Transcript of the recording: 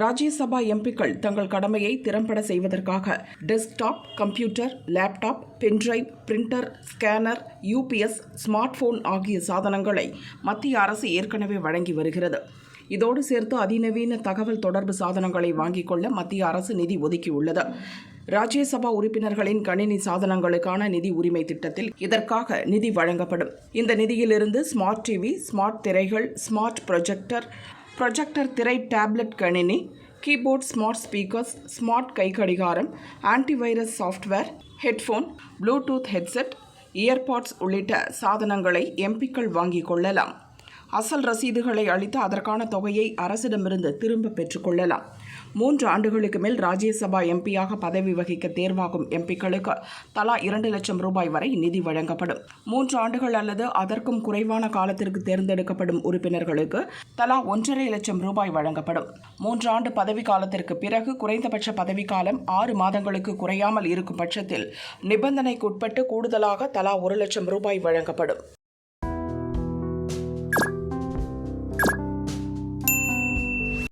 ராஜ்யசபா எம்பிக்கள் தங்கள் கடமையை திறம்பட செய்வதற்காக desktop computer laptop pendrive printer scanner UPS smart phone ஆகிய சாதனங்களை மத்திய அரசு ஏற்கனவே வழங்கி வருகிறது. இதோடு சேர்த்து அதிநவீன தகவல் தொடர்பு சாதனங்களை வாங்கிக் கொள்ள மத்திய அரசு நிதி ஒதுக்கியுள்ளது. ராஜ்யசபா உறுப்பினர்களின் கணினி சாதனங்களுக்கான நிதி உரிமை திட்டத்தில் இதற்காக நிதி வழங்கப்படும். இந்த நிதியிலிருந்து ஸ்மார்ட் டிவி ஸ்மார்ட் திரைகள் ஸ்மார்ட் ப்ரொஜெக்டர் ப்ரொஜெக்டர் திரை டேப்லெட் கணினி keyboard smart speakers smart கைக்கடிகாரம் antivirus software headphone bluetooth headset earbuds உள்ளிட்ட சாதனங்களை எம்பிக்கள் வாங்கிக் கொள்ளலாம். அசல் ரசீதுகளை அளித்து அதற்கான தொகையை அரசிடமிருந்து திரும்ப பெற்றுக்கொள்ளலாம் மூன்று ஆண்டுகளுக்கு மேல் ராஜ்யசபா எம்பியாக பதவி வகிக்க தேர்வாகும் எம்பிக்களுக்கு தலா இரண்டு லட்சம் ரூபாய் வரை நிதி வழங்கப்படும். மூன்று ஆண்டுகள் அல்லது அதற்கும் குறைவான காலத்திற்கு தேர்ந்தெடுக்கப்படும் உறுப்பினர்களுக்கு தலா ஒன்றரை லட்சம் ரூபாய் வழங்கப்படும். மூன்று ஆண்டு பதவி காலத்திற்கு பிறகு குறைந்தபட்ச பதவிக்காலம் ஆறு மாதங்களுக்கு குறையாமல் இருக்கும் பட்சத்தில் நிபந்தனைக்குட்பட்டு கூடுதலாக தலா ஒரு லட்சம் ரூபாய் வழங்கப்படும்.